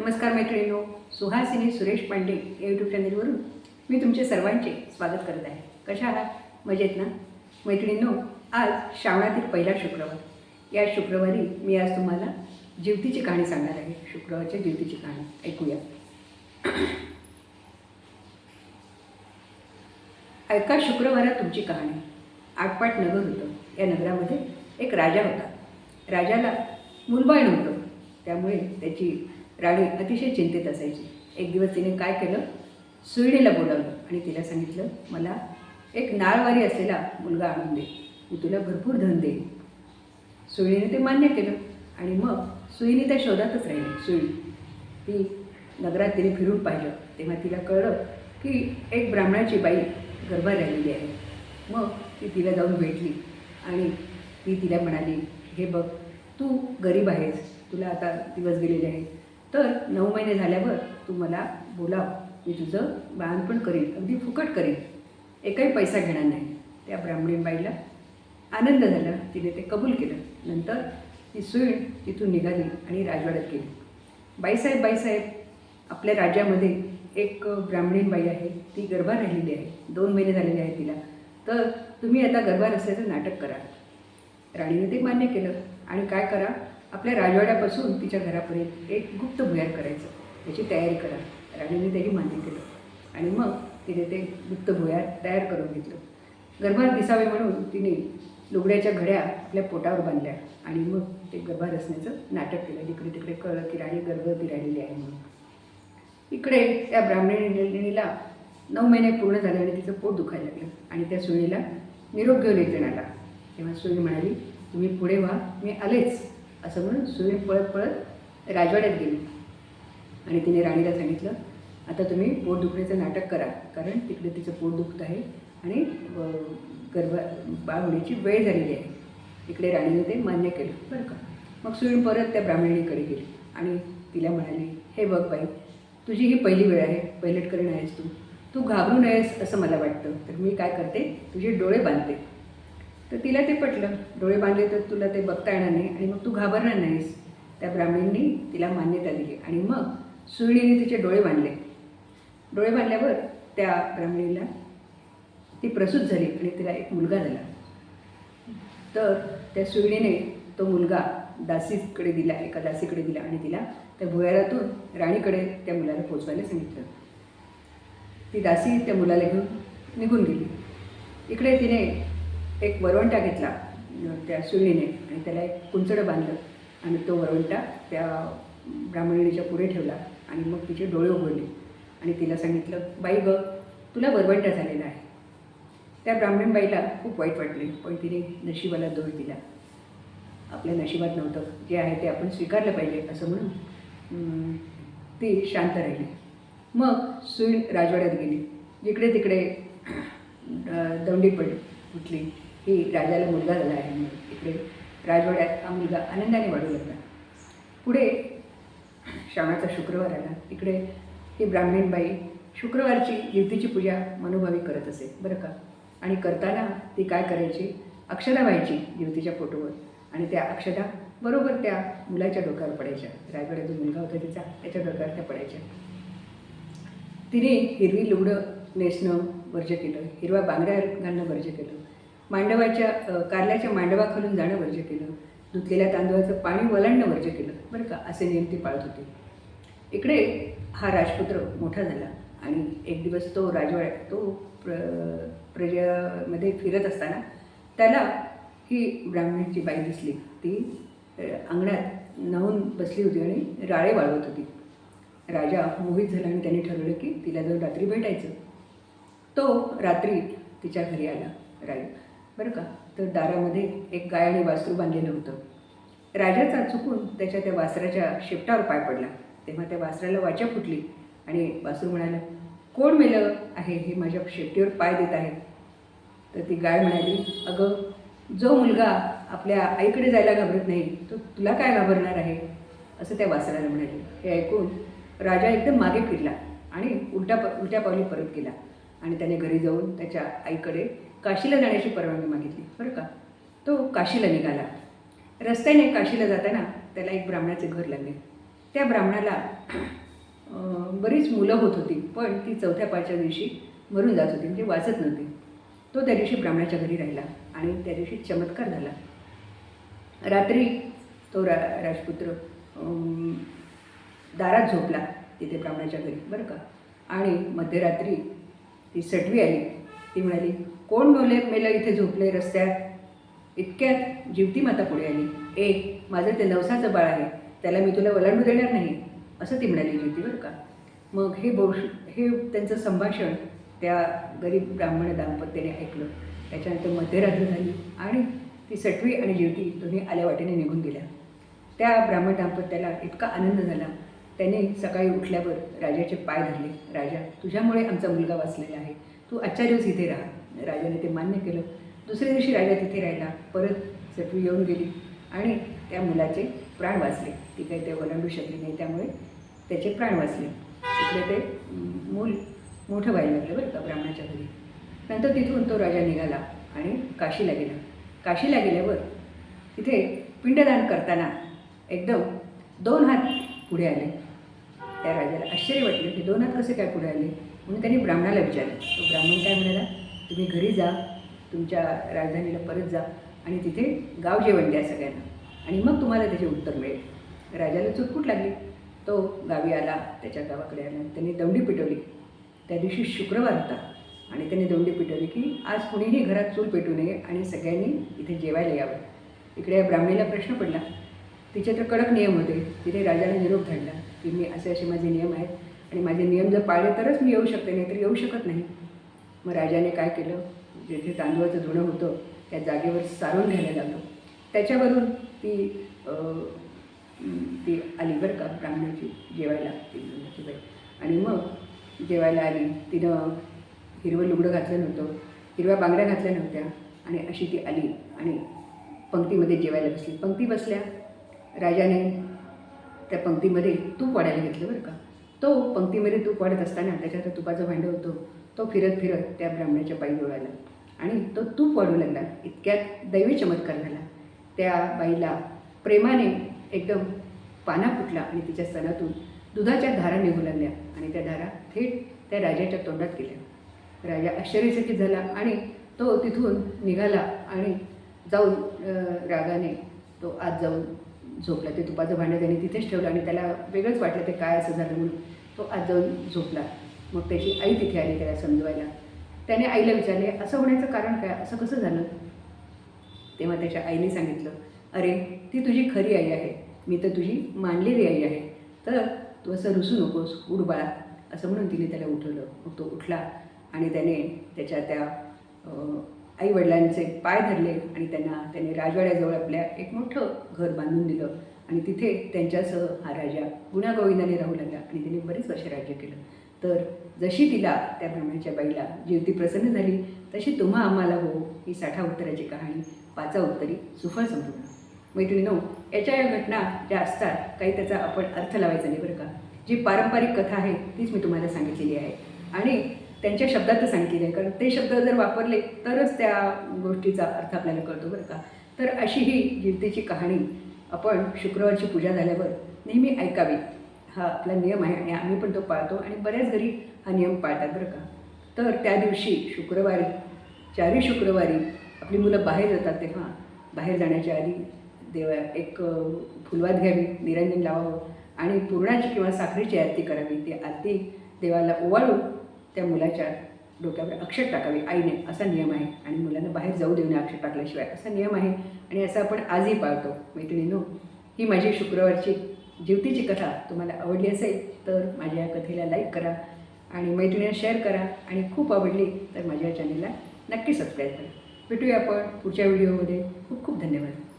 नमस्कार मैत्रिणींनो सुहासिनी सुरेश पांडे या यूट्यूब चॅनलवरून मी तुमचे सर्वांचे स्वागत करत आहे. कशा आहात? मजेत ना? मैत्रिणींनो आज श्रावणातील पहिला शुक्रवार. या शुक्रवारी मी आज तुम्हाला जीवतीची कहाणी सांगणार आहे. शुक्रवारच्या जीवतीची कहाणी. ऐकूया. ऐका शुक्रवारात तुमची कहाणी. आटपाट नगर होतं. या नगरामध्ये एक राजा होता. राजाला मुलबाळ नव्हतं. त्यामुळे त्याची राणी अतिशय चिंतेत असायची. एक दिवस तिने काय केलं? सुईणीला बोलावलं आणि तिला सांगितलं मला एक नाळवारी असलेला मुलगा आणून दे. मी तुला भरपूर धन देईन. सुईणीने ते मान्य केलं आणि मग सुईनी त्या शोधातच राहिली. सुईणी ती नगरात तिने फिरून पाहिलं. तेव्हा तिला कळलं की एक ब्राह्मणाची बाई गर्भा राहिलेली आहे. मग ती तिला जाऊन भेटली आणि ती तिला म्हणाली हे बघ तू गरीब आहेस. तुला आता दिवस गेलेले आहेत. तर नऊ महिने झाल्यावर तू मला बोलाव. मी तुझं बाळणपण करेन. अगदी फुकट करेन. एकही पैसा घेणार नाही. त्या ब्राह्मणी बाईला आनंद झाला. तिने ते कबूल केलं. नंतर ती सुईण तिथून निघाली आणि राजवाड्यात गेली. बाईसाहेब बाईसाहेब आपल्या राज्यामध्ये एक ब्राह्मणीण बाई आहे. ती गर्भात राहिलेली आहे. दोन महिने झालेले आहेत तिला. तर तुम्ही आता गर्भात असल्याचं नाटक करा. राणीने ते मान्य केलं. आणि काय करा? आपल्या राजवाड्यापासून तिच्या घरापर्यंत एक गुप्त भुयार करायचं. त्याची तयारी करा. राणीने त्याची मान्य केलं. आणि मग तिने ते गुप्त भुयार तयार करून घेतलं. गर्भात दिसावे म्हणून तिने लुगड्याच्या घड्या आपल्या पोटावर बांधल्या. आणि मग ते गर्भात असण्याचं नाटक केलं. जिकडे तिकडे कळलं की राणी गर्भवती राहिलेली आहे म्हणून. इकडे त्या ब्राह्मणीला नऊ महिने पूर्ण झाले आणि तिचं पोट दुखायला लागलं. आणि त्या सुईला निरोप घेऊन येते आला. तेव्हा सुई म्हणाली तुम्ही पुढे व्हा. मी आलेच. असं म्हणून सुई पळत पळत राजवाड्यात गेली. आणि तिने राणीला सांगितलं आता तुम्ही पोट दुखण्याचं नाटक करा कारण तिकडे तिचं पोट दुखत आहे आणि अ, गर्भ बाळ होण्याची वेळ झालेली आहे. इकडे राणीने ते मान्य केलं बरं का? मग सुईण परत त्या ब्राह्मणीकडे गेली आणि तिला म्हणाली हे बघ बाई तुझी ही पहिली वेळ आहे पहिलटकडे आहेस तू. तू घाबरू नयेस असं मला वाटतं. तर मी काय करते तुझे डोळे बांधते. तर तिला ते पटलं. डोळे बांधले तर तुला ते बघता येणार नाही आणि मग तू घाबरणार नाहीस. त्या ब्राह्मणींनी तिला मान्यता दिली आणि मग सुहिणीने तिचे डोळे बांधले. डोळे बांधल्यावर त्या ब्राह्मणीला ती प्रसूत झाली आणि तिला एक मुलगा झाला. तर त्या सुहिणीने तो मुलगा दासीकडे दिला एका दासीकडे दिला आणि तिला त्या भुयारातून राणीकडे त्या मुलाला पोचवायला सांगितलं. ती दासी त्या मुलाला घेऊन निघून गेली. इकडे तिने एक वरवंटा घेतला त्या सुनीने आणि त्याला एक कुंचडं बांधलं. आणि तो वरवंटा त्या ब्राह्मणीच्या पुढे ठेवला आणि मग तिचे डोळे उघडले. आणि तिला सांगितलं बाई ग तुला वरवंटा झालेला आहे. त्या ब्राह्मण बाईला खूप वाईट वाटले पण तिने नशिबाला दोष दिला. आपल्या नशिबात नव्हतं. जे आहे ते आपण स्वीकारलं पाहिजे असं म्हणून ती शांत राहिली. मग सुईण राजवाड्यात गेली. जिकडे तिकडे अं, दौंडी पडली उठली. ही राजाला मुलगा झाला आहे इकडे राजवाड्यात हा मुलगा आनंदाने वाढू लागला. पुढे श्रावणाचा शुक्रवार आला. इकडे ही ब्राह्मण बाई शुक्रवारची युतीची पूजा मनोभावी करत असे. बरं का? आणि करताना ती काय करायची? अक्षदा व्हायची युवतीच्या फोटोवर. आणि त्या अक्षदा बरोबर त्या मुलाच्या डोक्यावर पडायच्या. रायगडा जो मुलगा होता तिचा त्याच्या डोक्यावर त्या पडायच्या. तिने हिरवी लुगडं नेसणं वर्ज केलं. हिरवा बांगड्या घालणं वर्ज केलं. मांडवाच्या कारल्याच्या मांडवाखालून जाणं वर्ज केलं. धुतलेल्या तांदळाचं पाणी वलांडणं वर्ज केलं. बरं का? असे नियम ती पाळत होती. इकडे हा राजपुत्र मोठा झाला आणि एक दिवस तो राजवाड्या तो प्र प्रजामध्ये फिरत असताना त्याला ही ब्राह्मणाची बाई दिसली. ती अंगणात न्हावून बसली होती आणि राळे वाळवत होती. राजा मोहित झाला आणि त्याने ठरवलं की तिला जाऊन रात्री भेटायचं. तो रात्री तिच्या घरी आला. राजा बरं का? तर दारामध्ये एक गाय आणि वासरू बांधलेलं होतं. राजाचा चुकून त्याच्या त्या वासराच्या शेपटावर पाय पडला. तेव्हा त्या वासराला वाचा फुटली आणि वासरू म्हणाला कोण मेलं आहे हे माझ्या शेपटीवर पाय देत आहे? तर ती गाय म्हणाली अगं जो मुलगा आपल्या आईकडे जायला घाबरत नाही तो तुला काय घाबरणार आहे? असं त्या वासराला म्हणाले. हे ऐकून राजा एकदम मागे फिरला आणि उलटा प उलट्या पावली परत गेला आणि त्याने घरी जाऊन त्याच्या आईकडे काशीला जाण्याची परवानगी मागितली. बरं का? तो काशीला निघाला. रस्त्याने काशीला जाताना त्याला एक ब्राह्मणाचे घर लागले. त्या ब्राह्मणाला बरीच मुलं होत होती पण ती चौथ्या पाचव्या दिवशी मरून जात होती म्हणजे वाचत नव्हती. तो त्या दिवशी ब्राह्मणाच्या घरी राहिला आणि त्या दिवशी चमत्कार झाला. रात्री तो रा राजपुत्र दारात झोपला तिथे ब्राह्मणाच्या घरी. बरं का? आणि मध्यरात्री ती सटवी आली. ती म्हणाली कोण मेले मेलं इथे झोपले रस्त्यात? इतक्यात जीवती माता पुढे आली. ए माझं ते नवसाचं बाळ आहे त्याला मी तुला वलांडू देणार नाही. असं ती म्हणाली जीवती बरं का? मग हे बोष हे त्यांचं संभाषण त्या गरीब ब्राह्मण दाम्पत्याने ऐकलं. त्याच्यानंतर मध्यरात्र झाली आणि ती सटवी आणि जीवती दोन्ही आल्या वाटेने निघून गेल्या. त्या ब्राह्मण दाम्पत्याला इतका आनंद झाला. त्याने सकाळी उठल्यावर राजाचे पाय धरले. राजा तुझ्यामुळे आमचा मुलगा वाचलेला आहे. तू आजच्या दिवस इथे राहा. राजाने ते मान्य केलं. दुसऱ्या दिवशी राजा तिथे राहिला. परत सटवी येऊन गेली आणि त्या मुलाचे प्राण वाचले. ती काही ते ओलांडू शकली नाही त्यामुळे त्याचे प्राण वाचले. तिकडे ते मूल मोठं व्हायला लागलं बरं का ब्राह्मणाच्या घरी. नंतर तिथून तो राजा निघाला आणि काशीला गेला. काशीला गेल्यावर तिथे पिंडदान करताना एकदम दोन हात पुढे आले. त्या राजाला आश्चर्य वाटले की दोन हात कसे काय पुढे आले? म्हणून त्यांनी ब्राह्मणाला विचारलं. तो ब्राह्मण काय म्हणाला तुम्ही घरी जा तुमच्या राजधानीला परत जा आणि तिथे गाव जेवण द्या सगळ्यांना. आणि मग तुम्हाला त्याचे उत्तर मिळेल. राजाला चुटपुट लागली. तो गावी आला त्याच्या गावाकडे आला त्यांनी दौंडी पिटवली. त्या दिवशी शुक्रवार होता आणि त्यांनी दौंडी पिटवली की आज कुणीही घरात चूल पेटू नये आणि सगळ्यांनी इथे जेवायला यावं. इकडे या ब्राह्मणीला प्रश्न पडला. तिचे तर कडक नियम होते. तिथे राजाने निरोप धाडला की मी असे असे माझे नियम आहेत. आणि माझे नियम जर पाळले तरच मी येऊ शकते नाही तर येऊ शकत नाही. मग राजाने काय केलं? जेथे तांदूळाचं धुणं होतं त्या जागेवर सारून घ्यायला लागलो. त्याच्यावरून ती ती आली बरं का ब्राह्मणाची जेवायला. ती ब्राह्मणाची बाई आणि मग जेवायला आली. तिनं हिरवं लुगडं घातलं नव्हतं हिरव्या बांगड्या घातल्या नव्हत्या आणि अशी ती आली आणि पंक्तीमध्ये जेवायला बसली. पंक्ती बसल्या राजाने त्या पंक्तीमध्ये तूप वाढायला घेतलं बरं का. तो पंक्तीमध्ये तूप वाढत असताना त्याच्यात तुपाचं भांडं होतं. तो फिरत फिरत त्या ब्राह्मणाच्या पायी डोळाला आणि तो तूप वाढू लागला. इतक्यात दैवी चमत्कार झाला. त्या बाईला प्रेमाने एकदम पाना फुटला आणि तिच्या स्तनातून दुधाच्या धारा निघू लागल्या. आणि त्या धारा थेट त्या राजाच्या तोंडात गेल्या. राजा आश्चर्यचकित झाला आणि तो तिथून निघाला आणि जाऊन रागाने तो आत जाऊन झोपला. ते तुपाचं भांडं त्याने तिथेच ठेवलं आणि त्याला वेगळंच वाटलं ते काय असं झालं म्हणून. तो आज जाऊन झोपला. मग त्याची आई तिथे आली त्याला समजवायला. त्याने आईला विचारले असं होण्याचं कारण काय? असं कसं झालं? तेव्हा त्याच्या आईने सांगितलं अरे ती तुझी खरी आई आहे. मी तर तुझी मानलेली आई आहे. तर तू असं रुसू नकोस उड बाळा. असं म्हणून तिने त्याला उठवलं. मग तो उठला आणि त्याने त्याच्या त्या आई वडिलांचे पाय धरले आणि त्यांना त्याने राजवाड्याजवळ आपल्या एक मोठं घर बांधून दिलं. आणि तिथे त्यांच्यासह हा राजा गुणागोविंदाने राहू लागला आणि तिने बरीच वर्ष राज्य केलं. तर जशी तिला त्या ब्राह्मणाच्या बाईला जीवती प्रसन्न झाली तशी तुम्हा आम्हाला हो ही साठा उत्तराची कहाणी पाचा उत्तरी सुफळ संपूर्ण. मैत्रिणीनो याच्या या घटना ज्या असतात काही त्याचा आपण अर्थ लावायचा नाही बरं का. जी पारंपरिक कथा आहे तीच मी तुम्हाला सांगितलेली आहे. आणि त्यांच्या शब्दातच सांगितले आहे. कारण ते शब्द जर वापरले तरच त्या गोष्टीचा अर्थ आपल्याला कळतो बरं का. तर अशी ही जीवतेची कहाणी आपण शुक्रवारची पूजा झाल्यावर नेहमी ऐकावी. हा आपला नियम आहे आणि आम्ही पण तो पाळतो आणि बऱ्याच घरी हा नियम पाळतात बरं का. तर त्या दिवशी शुक्रवारी चारही शुक्रवारी आपली मुलं बाहेर जातात तेव्हा. बाहेर जाण्याच्या आधी देवा एक फुलवात घ्यावी निरंजन लावावं आणि पुरणाची किंवा साखरेची आरती करावी. ती आरती देवाला ओवाळून त्या मुलाच्या डोक्यावर अक्षर टाकावी आईने असा नियम आहे आणि मुलांना बाहेर जाऊ देऊ नये अक्षर टाकल्याशिवाय. असा नियम आहे आणि असं आपण आजही पाळतो. मैत्रिणीनो ही माझी शुक्रवारची जीवतीची कथा तुम्हाला आवडली असेल तर माझ्या या कथेला लाईक करा आणि मैत्रिणीला शेअर करा आणि खूप आवडली तर माझ्या चॅनलला नक्की सबस्क्राईब करा. भेटूया आपण पुढच्या व्हिडिओमध्ये खूप खूप धन्यवाद.